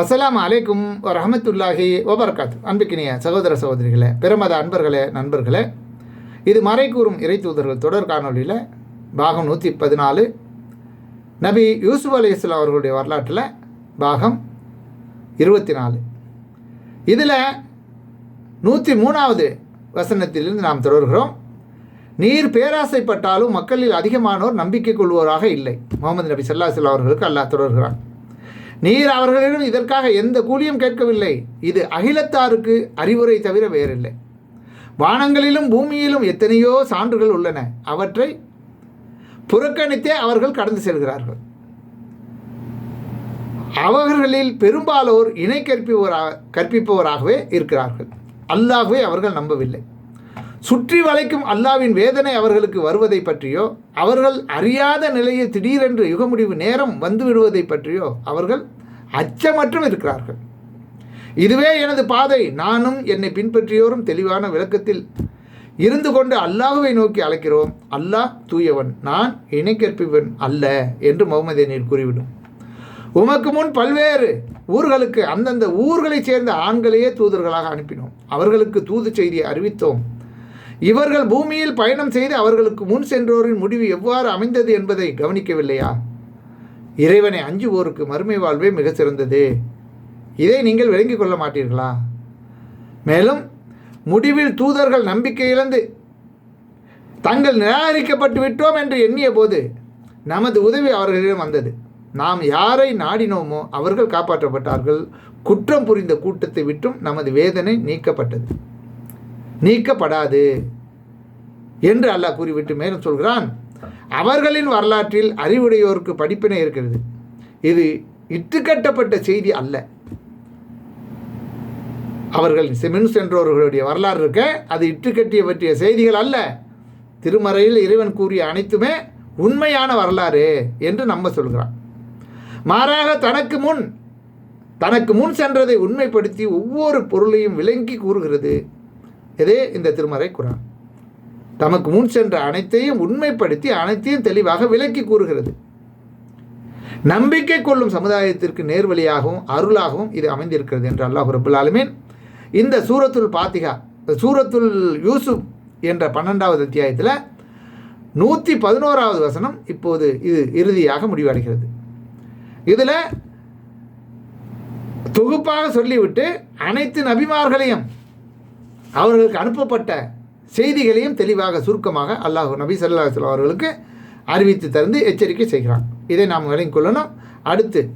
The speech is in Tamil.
அஸ்லாம் அலைக்கும் ரஹமத்துல்லாஹி ஒபர்காத் அன்புக்கினிய சகோதர சகோதரிகளே பிரமத அன்பர்களே நண்பர்களே இது மறைக்கூறும் இறை தூதர்கள் தொடர் காணொளியில் பாகம் நூற்றி பதினாலு. நபி யூசுப் அலி இஸ்லாம் அவர்களுடைய வரலாற்றில் பாகம் இருபத்தி நாலு இதில் நூற்றி மூணாவது வசனத்திலிருந்து நாம் தொடர்கிறோம். நீர் பேராசைப்பட்டாலும் மக்களில் அதிகமானோர் நம்பிக்கை கொள்வோராக இல்லை. முகமது நபி ஸல்லல்லாஹு அலைஹி அவர்களுக்கு அல்லாஹ் தொடர்கிறான். நீர் அவர்களிடம் இதற்காக எந்த கூலியும் கேட்கவில்லை. இது அகிலத்தாருக்கு அறிவுரை தவிர வேறில்லை. வானங்களிலும் பூமியிலும் எத்தனையோ சான்றுகள் உள்ளன. அவற்றை புறக்கணித்தே அவர்கள் கடந்து செல்கிறார்கள். அவர்களில் பெரும்பாலோர் இணை கற்பிப்பவராக கற்பிப்பவராகவே இருக்கிறார்கள். அல்லாகவே அவர்கள் நம்பவில்லை. சுற்றி வளைக்கும் அல்லாவின் வேதனை அவர்களுக்கு வருவதை பற்றியோ அவர்கள் அறியாத நிலையில் திடீரென்று யுகமுடிவு நேரம் வந்து விடுவதை பற்றியோ அவர்கள் அச்சமற்றும் இருக்கிறார்கள். இதுவே எனது பாதை. நானும் என்னை பின்பற்றியோரும் தெளிவான விளக்கத்தில் இருந்து கொண்டு அல்லாஹுவை நோக்கி அழைக்கிறோம். அல்லாஹ் தூயவன். நான் இணை அல்ல என்று முகமது நீர் கூறிவிடும். உமக்கு முன் பல்வேறு ஊர்களுக்கு அந்தந்த ஊர்களைச் சேர்ந்த ஆண்களையே தூதர்களாக அனுப்பினோம். அவர்களுக்கு தூது செய்தியை அறிவித்தோம். இவர்கள் பூமியில் பயணம் செய்து அவர்களுக்கு முன் சென்றோரின் முடிவு எவ்வாறு அமைந்தது என்பதை கவனிக்கவில்லையா? இறைவனை அஞ்சுவோருக்கு மறுமை வாழ்வே மிக சிறந்தது. இதை நீங்கள் விளங்கிக் கொள்ள மாட்டீர்களா? மேலும் முடிவில் தூதர்கள் நம்பிக்கை இழந்து தங்கள் நிராகரிக்கப்பட்டு விட்டோம் என்று எண்ணிய போது நமது உதவி அவர்களிடம் வந்தது. நாம் யாரை நாடினோமோ அவர்கள் காப்பாற்றப்பட்டார்கள். குற்றம் புரிந்த கூட்டத்தை விட்டும் நமது வேதனை நீக்கப்பட்டது. நீக்கப்படாது என்று அல்லாஹ் கூறிவிட்டு மேலும் சொல்கிறான் அவர்களின் வரலாற்றில் அறிவுடையோருக்கு படிப்பினை இருக்கிறது. இது இட்டுக்கட்டப்பட்ட செய்தி அல்ல. அவர்கள் செமின் சென்றவர்களுடைய வரலாறு இருக்க அது இட்டுக்கட்டிய பற்றிய செய்திகள் அல்ல. திருமறையில் இறைவன் கூறிய அனைத்துமே உண்மையான வரலாறு என்று நம்ம சொல்கிறான். மாறாக தனக்கு முன் தனக்கு முன் சென்றதை உண்மைப்படுத்தி ஒவ்வொரு பொருளையும் விளங்கி கூறுகிறது. இதே இந்த திருமறை குரான். தமக்கு முன் சென்ற அனைத்தையும் உண்மைப்படுத்தி அனைத்தையும் தெளிவாக விலக்கி கூறுகிறது. நம்பிக்கை கொள்ளும் சமுதாயத்திற்கு நேர்வழியாகவும் அருளாகவும் இது அமைந்திருக்கிறது என்று அல்லாஹ் ரபுல் ஆலமீன் இந்த சூரத்துல் பாத்திகா சூரத்துல் யூசுப் என்ற பன்னெண்டாவது அத்தியாயத்தில் நூற்றி பதினோராவது வசனம் இப்போது இது இறுதியாக முடிவடைகிறது. இதில் தொகுப்பாக சொல்லிவிட்டு அனைத்து நபிமார்களையும் அவர்களுக்கு அனுப்பப்பட்ட செய்திகளையும் தெளிவாக சுருக்கமாக அல்லாஹ் நபி சல்லா அவர்களுக்கு அறிவித்து தந்து எச்சரிக்கை செய்கிறான். இதை நாம் விளங்கிக் கொள்ளணும். அடுத்து